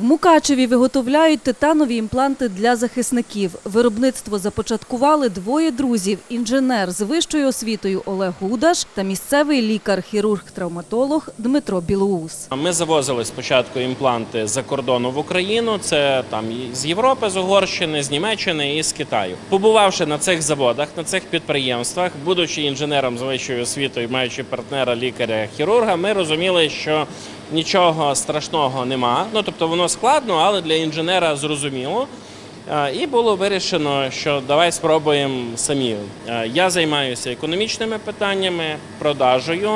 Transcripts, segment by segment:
В Мукачеві виготовляють титанові імпланти для захисників. Виробництво започаткували двоє друзів: інженер з вищою освітою Олег Гудаш та місцевий лікар-хірург-травматолог Дмитро Білоус. Ми завозили спочатку імпланти за кордону в Україну. Це там з Європи, з Угорщини, з Німеччини і з Китаю. Побувавши на цих заводах, на цих підприємствах, будучи інженером з вищою освітою, маючи партнера лікаря-хірурга, ми розуміли, що нічого страшного нема. Ну тобто воно складно, але для інженера зрозуміло. Е, І було вирішено, що давай спробуємо самі. Е, Я займаюся економічними питаннями, продажею,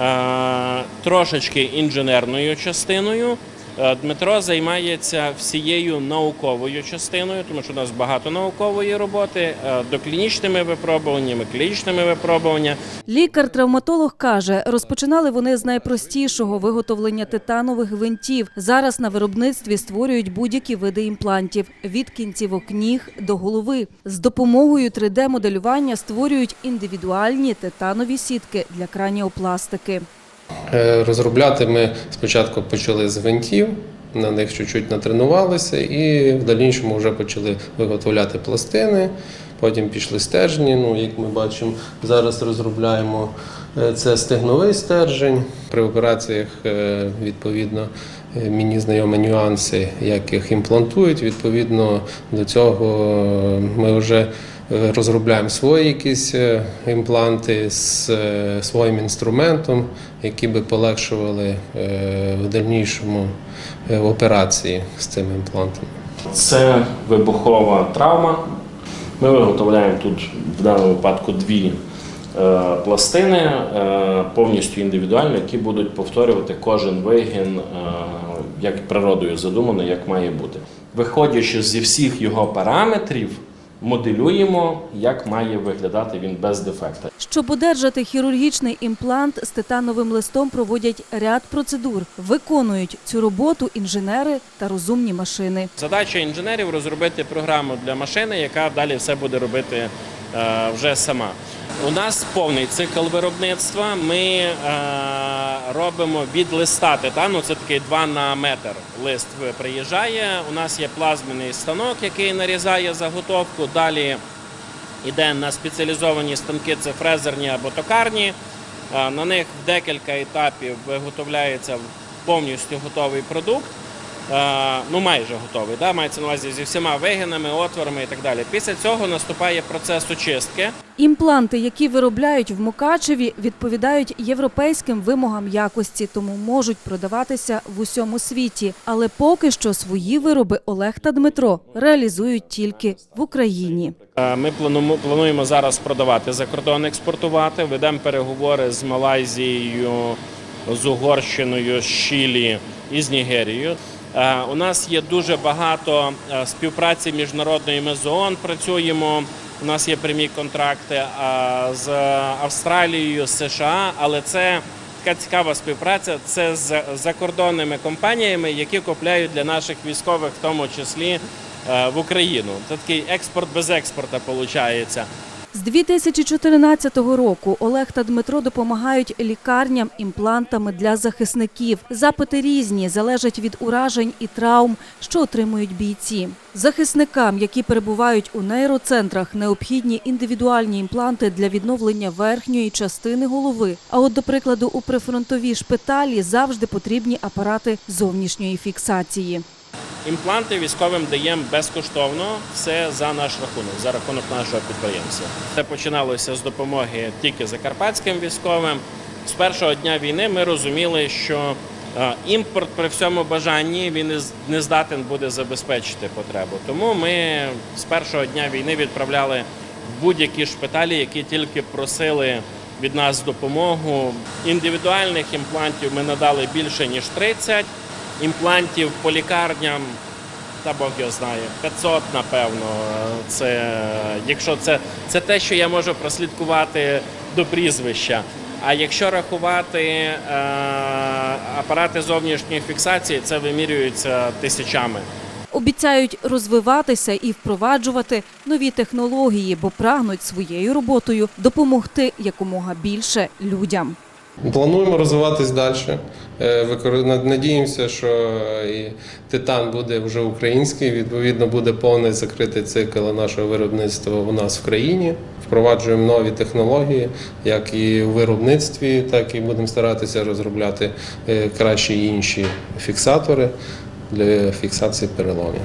е, трошечки інженерною частиною. Е, Дмитро займається всією науковою частиною, тому що у нас багато наукової роботи, е, доклінічними випробуваннями, клінічними випробуваннями. Лікар-травматолог каже, розпочинали вони з найпростішого виготовлення титанових гвинтів. Зараз на виробництві створюють будь-які види імплантів від кінцівок ніг до голови. З допомогою 3D-моделювання створюють індивідуальні титанові сітки для краніопластики. Е, Розробляти ми спочатку почали з гвинтів, на них чуть-чуть натренувалися, і в дальнішому вже почали виготовляти пластини. Потім пішли стержні. Ну, як ми бачимо, зараз розробляємо е, це стегновий стержень. При операціях е, відповідно мені знайомі нюанси, як їх імплантують. Відповідно до цього ми вже розробляємо свої якісь е, імпланти з е, своїм інструментом, які би полегшували е, в дальнішому е, операції з цим імплантом. Це вибухова травма. Ми виготовляємо тут в даному випадку дві е, пластини, е, повністю індивідуальні, які будуть повторювати кожен вигін, е, як природою задумано, як має бути. Виходячи зі всіх його параметрів, моделюємо, як має виглядати він без дефекта. Щоб одержати хірургічний імплант з титановим листом, проводять ряд процедур. Виконують цю роботу інженери та розумні машини. Задача інженерів розробити програму для машини, яка далі все буде робити е, вже сама. У нас повний цикл виробництва. Ми е, робимо від листа титану. Це такий 2 на метр лист приїжджає. У нас є плазменний станок, який нарізає заготовку. Далі йде на спеціалізовані станки, це фрезерні або токарні. Е, На них декілька етапів виготовляється повністю готовий продукт. Е, Ну, майже готовий, да? мається на увазі зі всіма вигинами, отворами і так далі. Після цього наступає процес очистки. Імпланти, які виробляють в Мукачеві, відповідають європейським вимогам якості, тому можуть продаватися в усьому світі. Але поки що свої вироби Олег та Дмитро реалізують тільки в Україні. Е, Ми плануємо, плануємо зараз продавати за кордон, експортувати. Ведемо переговори з Малайзією, з Угорщиною, з Чилі і з Нігерією. Е, У нас є дуже багато е, співпраці міжнародної. Ми з ООН працюємо. У нас є прямі контракти е, з Австралією, США, але це така цікава співпраця. Це з закордонними компаніями, які купляють для наших військових, в тому числі в Україну. Це такий експорт без експорта виходить. З 2014 року Олег та Дмитро допомагають лікарням імплантами для захисників. Запити різні, залежать від уражень і травм, що отримують бійці. Захисникам, які перебувають у нейроцентрах, необхідні індивідуальні імпланти для відновлення верхньої частини голови. А от, до прикладу, у прифронтовій шпиталі завжди потрібні апарати зовнішньої фіксації. Імпланти військовим даємо безкоштовно, все за наш рахунок, за рахунок нашого підприємства. Це починалося з допомоги тільки закарпатським військовим. З першого дня війни ми розуміли, що е, імпорт при всьому бажанні він не здатен буде забезпечити потребу. Тому ми з першого дня війни відправляли будь-які шпиталі, які тільки просили від нас допомогу. Індивідуальних імплантів ми надали більше ніж 30 імплантів по лікарням. Та Бог його знає, 500, напевно. Це якщо це, це те, що я можу прослідкувати до прізвища. А якщо рахувати е, апарати зовнішньої фіксації, це вимірюється тисячами. Обіцяють розвиватися і впроваджувати нові технології, бо прагнуть своєю роботою допомогти якомога більше людям. Плануємо розвиватись далі. Е, Надіємося, що і титан буде вже український. Відповідно, буде повний закритий цикл нашого виробництва у нас в країні. Впроваджуємо нові технології, як і у виробництві, так і будемо старатися розробляти е, кращі інші фіксатори для фіксації переломів.